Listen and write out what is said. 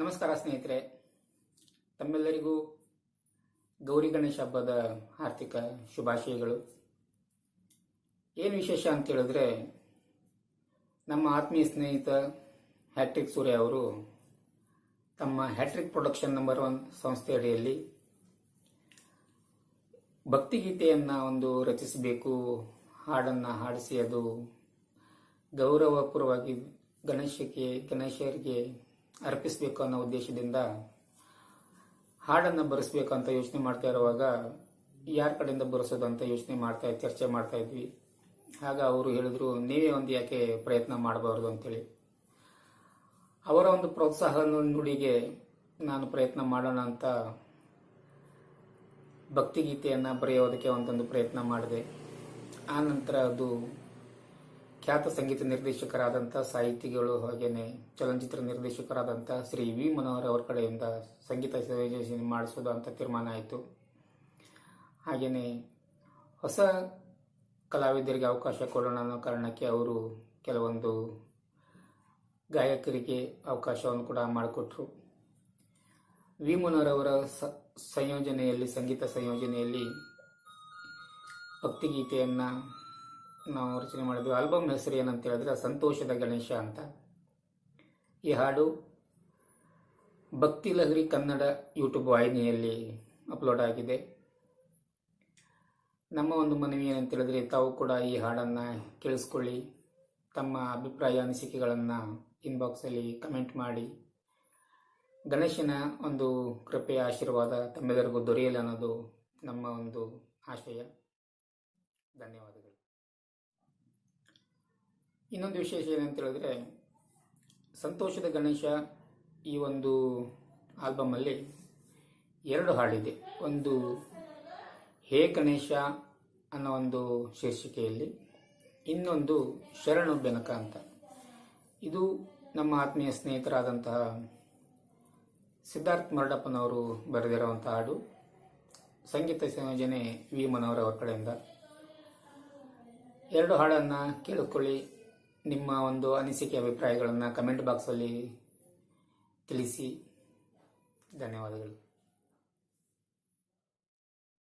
ನಮಸ್ಕಾರ ಸ್ನೇಹಿತರೆ. ತಮ್ಮೆಲ್ಲರಿಗೂ ಗೌರಿ ಗಣೇಶ ಹಬ್ಬದ ಆರ್ಥಿಕ ಶುಭಾಶಯಗಳು. ಏನು ವಿಶೇಷ ಅಂತ ಹೇಳಿದ್ರೆ, ನಮ್ಮ ಆತ್ಮೀಯ ಸ್ನೇಹಿತ ಹ್ಯಾಟ್ರಿಕ್ ಸೂರ್ಯ ಅವರು ತಮ್ಮ ಹ್ಯಾಟ್ರಿಕ್ ಪ್ರೊಡಕ್ಷನ್ ನಂಬರ್ ಒನ್ ಸಂಸ್ಥೆ ಅಡಿಯಲ್ಲಿ ಭಕ್ತಿಗೀತೆಯನ್ನು ಒಂದು ರಚಿಸಬೇಕು, ಹಾಡನ್ನು ಹಾಡಿಸಿ, ಅದು ಗೌರವಪೂರ್ವವಾಗಿ ಗಣೇಶಕ್ಕೆ, ಗಣೇಶರಿಗೆ ಅರ್ಪಿಸಬೇಕು ಅನ್ನೋ ಉದ್ದೇಶದಿಂದ ಹಾಡನ್ನು ಬರೆಸಬೇಕು ಅಂತ ಯೋಚನೆ ಮಾಡ್ತಾ ಇರುವಾಗ ಯಾರ ಕಡೆಯಿಂದ ಬರೆಸೋದು ಅಂತ ಯೋಚನೆ ಮಾಡ್ತಾ ಚರ್ಚೆ ಮಾಡ್ತಾ ಇದ್ವಿ. ಆಗ ಅವರು ಹೇಳಿದ್ರು, ನೀವೇ ಒಂದು ಯಾಕೆ ಪ್ರಯತ್ನ ಮಾಡಬಾರ್ದು ಅಂತೇಳಿ. ಅವರ ಒಂದು ಪ್ರೋತ್ಸಾಹ ನುಡಿಗೆ ನಾನು ಪ್ರಯತ್ನ ಮಾಡೋಣ ಅಂತ ಭಕ್ತಿಗೀತೆಯನ್ನು ಬರೆಯೋದಕ್ಕೆ ಒಂದೊಂದು ಪ್ರಯತ್ನ ಮಾಡಿದೆ. ಆ ನಂತರ ಅದು ಖ್ಯಾತ ಸಂಗೀತ ನಿರ್ದೇಶಕರಾದಂಥ ಸಾಹಿತಿಗಳು ಹಾಗೇನೆ ಚಲನಚಿತ್ರ ನಿರ್ದೇಶಕರಾದಂಥ ಶ್ರೀ ವಿ ಮನೋಹರ್ ಅವರ ಕಡೆಯಿಂದ ಸಂಗೀತ ಸಂಯೋಜನೆ ಮಾಡಿಸೋದು ಅಂತ ತೀರ್ಮಾನ ಆಯಿತು. ಹಾಗೆಯೇ ಹೊಸ ಕಲಾವಿದರಿಗೆ ಅವಕಾಶ ಕೊಡೋಣ ಅನ್ನೋ ಕಾರಣಕ್ಕೆ ಅವರು ಕೆಲವೊಂದು ಗಾಯಕರಿಗೆ ಅವಕಾಶವನ್ನು ಕೂಡ ಮಾಡಿಕೊಟ್ರು. ವಿ ಮನೋಹರ್ ಅವರ ಸಂಯೋಜನೆಯಲ್ಲಿ, ಸಂಗೀತ ಸಂಯೋಜನೆಯಲ್ಲಿ ಭಕ್ತಿಗೀತೆಯನ್ನು ನಾವು ರಚನೆ ಮಾಡಿದ್ವಿ ಆಲ್ಬಮ್ ಹೆಸರು ಏನಂತ ಹೇಳಿದ್ರೆ ಸಂತೋಷದ ಗಣೇಶ ಅಂತ. ಈ ಹಾಡು ಭಕ್ತಿ ಲಹರಿ ಕನ್ನಡ ಯೂಟ್ಯೂಬ್ ವಾಹಿನಿಯಲ್ಲಿ ಅಪ್ಲೋಡ್ ಆಗಿದೆ. ನಮ್ಮ ಒಂದು ಮನವಿ ಏನಂತ ಹೇಳಿದ್ರೆ ತಾವು ಕೂಡ ಈ ಹಾಡನ್ನು ಕೇಳಿಸ್ಕೊಳ್ಳಿ. ತಮ್ಮ ಅಭಿಪ್ರಾಯ, ಅನಿಸಿಕೆಗಳನ್ನು ಇನ್ಬಾಕ್ಸಲ್ಲಿ ಕಮೆಂಟ್ ಮಾಡಿ. ಗಣೇಶನ ಒಂದು ಕೃಪೆಯ ಆಶೀರ್ವಾದ ತಮ್ಮೆಲ್ಲರಿಗೂ ದೊರೆಯಲಿ ಅನ್ನೋದು ನಮ್ಮ ಒಂದು ಆಶಯ. ಧನ್ಯವಾದಗಳು. ಇನ್ನೊಂದು ವಿಶೇಷ ಏನಂತ ಹೇಳಿದ್ರೆ, ಸಂತೋಷದ ಗಣೇಶ ಈ ಒಂದು ಆಲ್ಬಮಲ್ಲಿ ಎರಡು ಹಾಡಿದೆ. ಒಂದು ಹೇ ಗಣೇಶ ಅನ್ನೋ ಒಂದು ಶೀರ್ಷಿಕೆಯಲ್ಲಿ, ಇನ್ನೊಂದು ಶರಣು ಬೆನಕ ಅಂತ. ಇದು ನಮ್ಮ ಆತ್ಮೀಯ ಸ್ನೇಹಿತರಾದಂತಹ ಸಿದ್ಧಾರ್ಥ್ ಮರಡಪ್ಪನವರು ಬರೆದಿರುವಂಥ ಹಾಡು. ಸಂಗೀತ ಸಂಯೋಜನೆ ವಿ ಮನೋಹರ್ ಅವರ ಕಡೆಯಿಂದ. ಎರಡು ಹಾಡನ್ನು ಕೇಳಿಕೊಳ್ಳಿ. ನಿಮ್ಮ ಒಂದು ಅನಿಸಿಕೆ ಅಭಿಪ್ರಾಯಗಳನ್ನು ಕಮೆಂಟ್ ಬಾಕ್ಸಲ್ಲಿ ತಿಳಿಸಿ. ಧನ್ಯವಾದಗಳು.